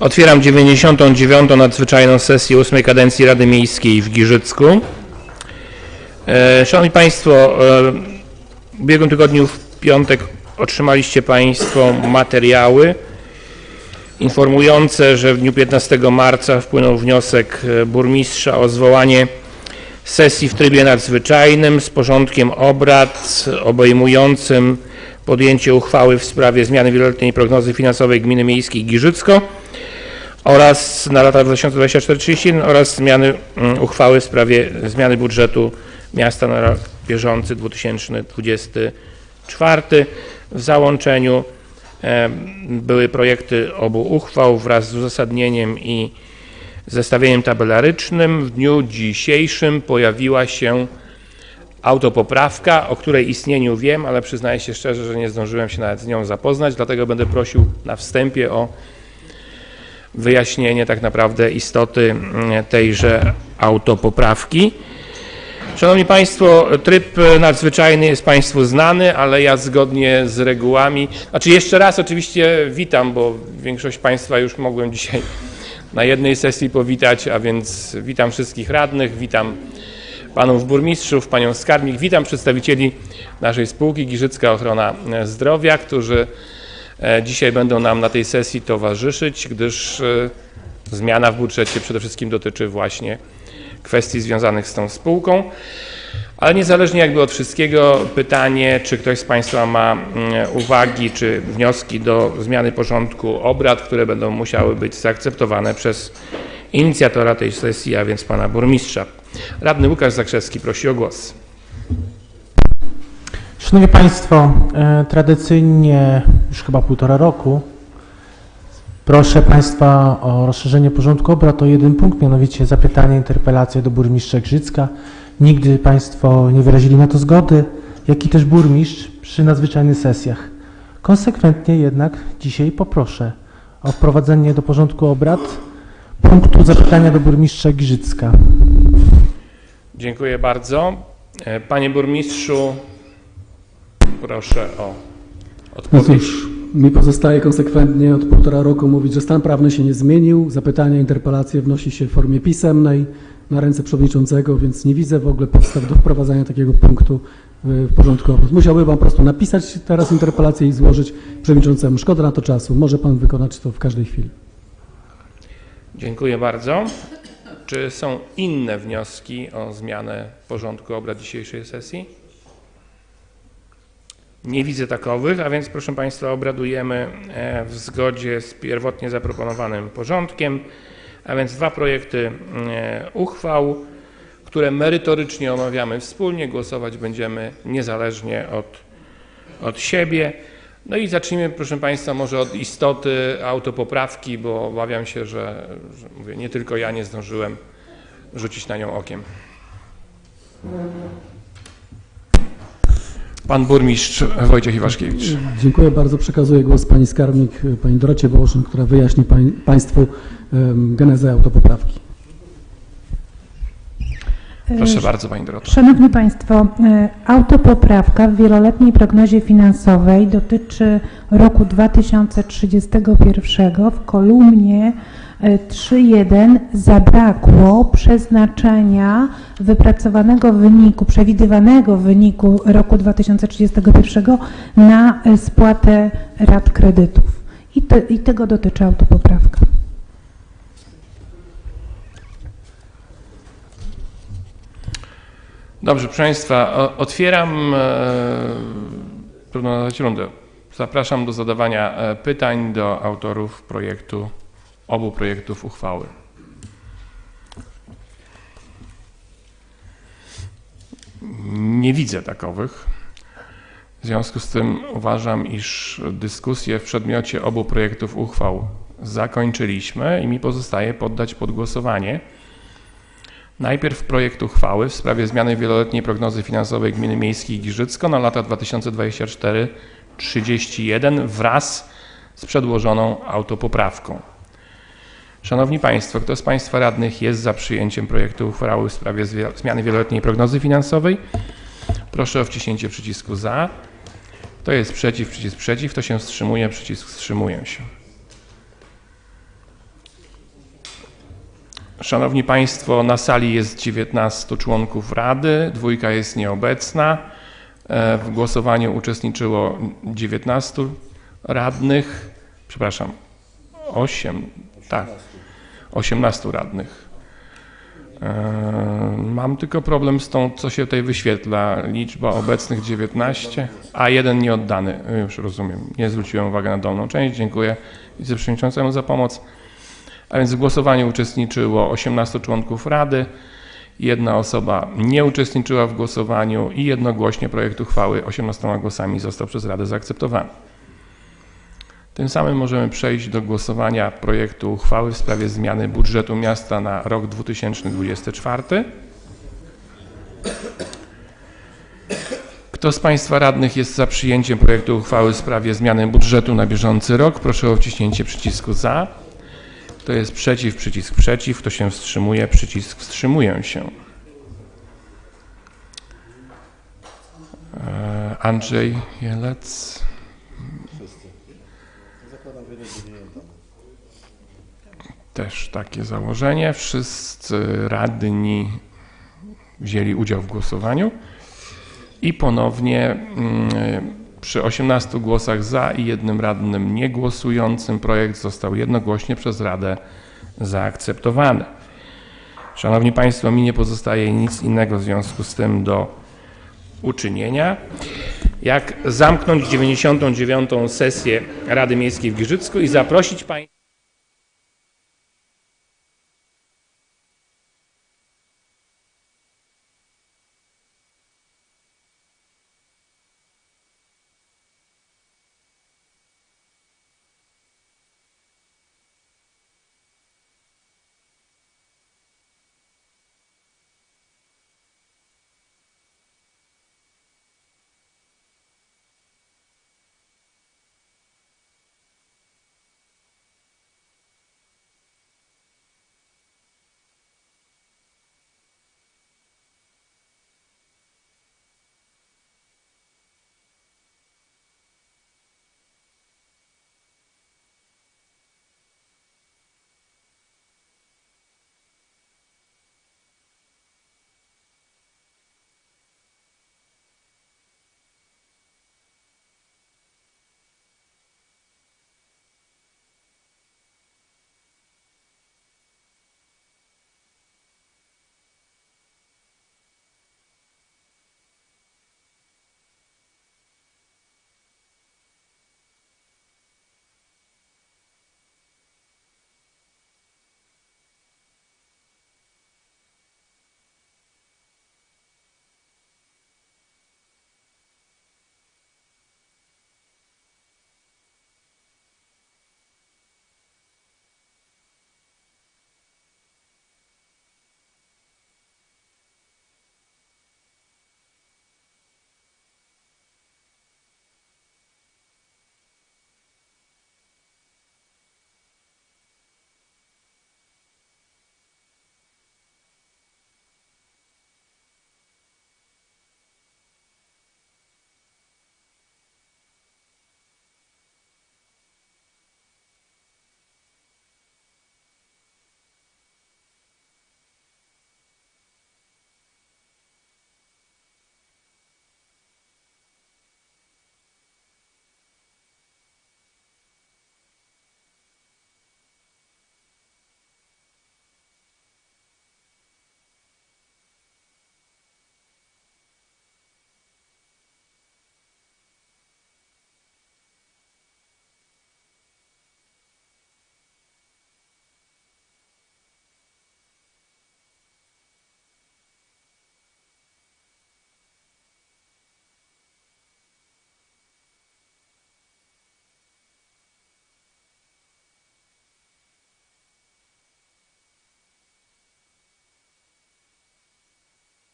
Otwieram 99. nadzwyczajną sesję 8 kadencji Rady Miejskiej w Giżycku. E, Szanowni Państwo, e, w ubiegłym tygodniu w piątek otrzymaliście Państwo materiały informujące, że w dniu 15 marca wpłynął wniosek e, burmistrza o zwołanie sesji w trybie nadzwyczajnym z porządkiem obrad obejmującym podjęcie uchwały w sprawie zmiany wieloletniej prognozy finansowej Gminy Miejskiej Giżycko oraz na lata 2024-2031 oraz zmiany mm, uchwały w sprawie zmiany budżetu miasta na rok bieżący 2024. W załączeniu były projekty obu uchwał wraz z uzasadnieniem i zestawieniem tabelarycznym. W dniu dzisiejszym pojawiła się autopoprawka, o której istnieniu wiem, ale przyznaję się szczerze, że nie zdążyłem się nawet z nią zapoznać, dlatego będę prosił na wstępie o wyjaśnienie tak naprawdę istoty mm, tejże autopoprawki. Szanowni Państwo, tryb nadzwyczajny jest Państwu znany, ale ja zgodnie z regułami, znaczy jeszcze raz oczywiście witam, bo większość Państwa już mogłem dzisiaj na jednej sesji powitać, a więc witam wszystkich radnych, witam panów burmistrzów, panią skarbnik, witam przedstawicieli naszej spółki Giżycka Ochrona Zdrowia, którzy e, dzisiaj będą nam na tej sesji towarzyszyć, gdyż e, zmiana w budżecie przede wszystkim dotyczy właśnie kwestii związanych z tą spółką. Ale niezależnie jakby od wszystkiego, pytanie, czy ktoś z Państwa ma mm, uwagi czy wnioski do zmiany porządku obrad, które będą musiały być zaakceptowane przez inicjatora tej sesji, a więc pana burmistrza. Radny Łukasz Zakrzewski prosi o głos. Szanowni Państwo, e, tradycyjnie już chyba półtora roku proszę Państwa o rozszerzenie porządku obrad o jeden punkt, mianowicie zapytanie, interpelację do burmistrza Grzycka. Nigdy Państwo nie wyrazili na to zgody, jak i też burmistrz przy nadzwyczajnych sesjach. Konsekwentnie jednak dzisiaj poproszę o wprowadzenie do porządku obrad punktu zapytania do burmistrza Giżycka. Dziękuję bardzo. E, Panie burmistrzu, proszę o No odpowiedź. cóż, mi pozostaje konsekwentnie od półtora roku mówić, że stan prawny się nie zmienił. Zapytania, interpelacje wnosi się w formie pisemnej na ręce przewodniczącego, więc nie widzę w ogóle podstaw do wprowadzania takiego punktu w w porządku obrad. Musiałby Pan po prostu napisać teraz interpelację i złożyć przewodniczącemu. Szkoda na to czasu. Może Pan wykonać to w każdej chwili. Dziękuję bardzo. Czy są inne wnioski o zmianę porządku obrad dzisiejszej sesji? Nie widzę takowych, a więc proszę Państwa obradujemy e, w zgodzie z pierwotnie zaproponowanym porządkiem, a więc dwa projekty e, uchwał, które merytorycznie omawiamy wspólnie, głosować będziemy niezależnie od, od siebie. No i zacznijmy, proszę Państwa, może od istoty autopoprawki, bo obawiam się, że, że mówię, nie tylko ja nie zdążyłem rzucić na nią okiem. Pan burmistrz Wojciech Iwaszkiewicz. Dziękuję bardzo. Przekazuję głos Pani skarbnik, Pani Dorocie Wołoszyn, która wyjaśni pań, Państwu genezę autopoprawki. Proszę bardzo, Pani Doroto. Szanowni Państwo, e, autopoprawka w wieloletniej prognozie finansowej dotyczy roku 2031. W kolumnie e, 3.1 zabrakło przeznaczenia wypracowanego wyniku, przewidywanego wyniku roku 2031 na e, spłatę rat kredytów. I, te, I tego dotyczy autopoprawka. Dobrze, proszę Państwa, otwieram, e, trudno nazwać rundę. Zapraszam do zadawania e, pytań do autorów projektu, obu projektów uchwały. Nie widzę takowych. W związku z tym uważam, iż dyskusję w przedmiocie obu projektów uchwał zakończyliśmy i mi pozostaje poddać pod głosowanie Najpierw projekt uchwały w sprawie zmiany wieloletniej prognozy finansowej Gminy Miejskiej Giżycko na lata 2024-31 wraz z przedłożoną autopoprawką. Szanowni Państwo, kto z Państwa radnych jest za przyjęciem projektu uchwały w sprawie zmiany wieloletniej prognozy finansowej? Proszę o wciśnięcie przycisku za. Kto jest przeciw? Przycisk przeciw. Kto się wstrzymuje? Przycisk wstrzymuje się. Szanowni Państwo, na sali jest 19 członków Rady, dwójka jest nieobecna. E, W głosowaniu uczestniczyło 19 radnych, przepraszam, 8, tak, 18 radnych. E, Mam tylko problem z tą, co się tutaj wyświetla. Liczba obecnych 19, a jeden nieoddany. Już rozumiem. Nie zwróciłem uwagi na dolną część. Dziękuję wiceprzewodniczącemu za pomoc. A więc w głosowaniu uczestniczyło 18 członków Rady. Jedna osoba nie uczestniczyła w głosowaniu i jednogłośnie projekt uchwały 18 głosami został przez Radę zaakceptowany. Tym samym możemy przejść do głosowania projektu uchwały w sprawie zmiany budżetu miasta na rok 2024. Kto z Państwa radnych jest za przyjęciem projektu uchwały w sprawie zmiany budżetu na bieżący rok? Proszę o wciśnięcie przycisku za. Kto jest przeciw? Przycisk przeciw. Kto się wstrzymuje? Przycisk wstrzymuję się. E, Andrzej Jelec. Też takie założenie. Wszyscy radni wzięli udział w głosowaniu. I ponownie mm, przy 18 głosach za i jednym radnym niegłosującym projekt został jednogłośnie przez Radę zaakceptowany. Szanowni Państwo, mi nie pozostaje nic innego w związku z tym do uczynienia, jak zamknąć 99. sesję Rady Miejskiej w Giżycku i zaprosić Państwa.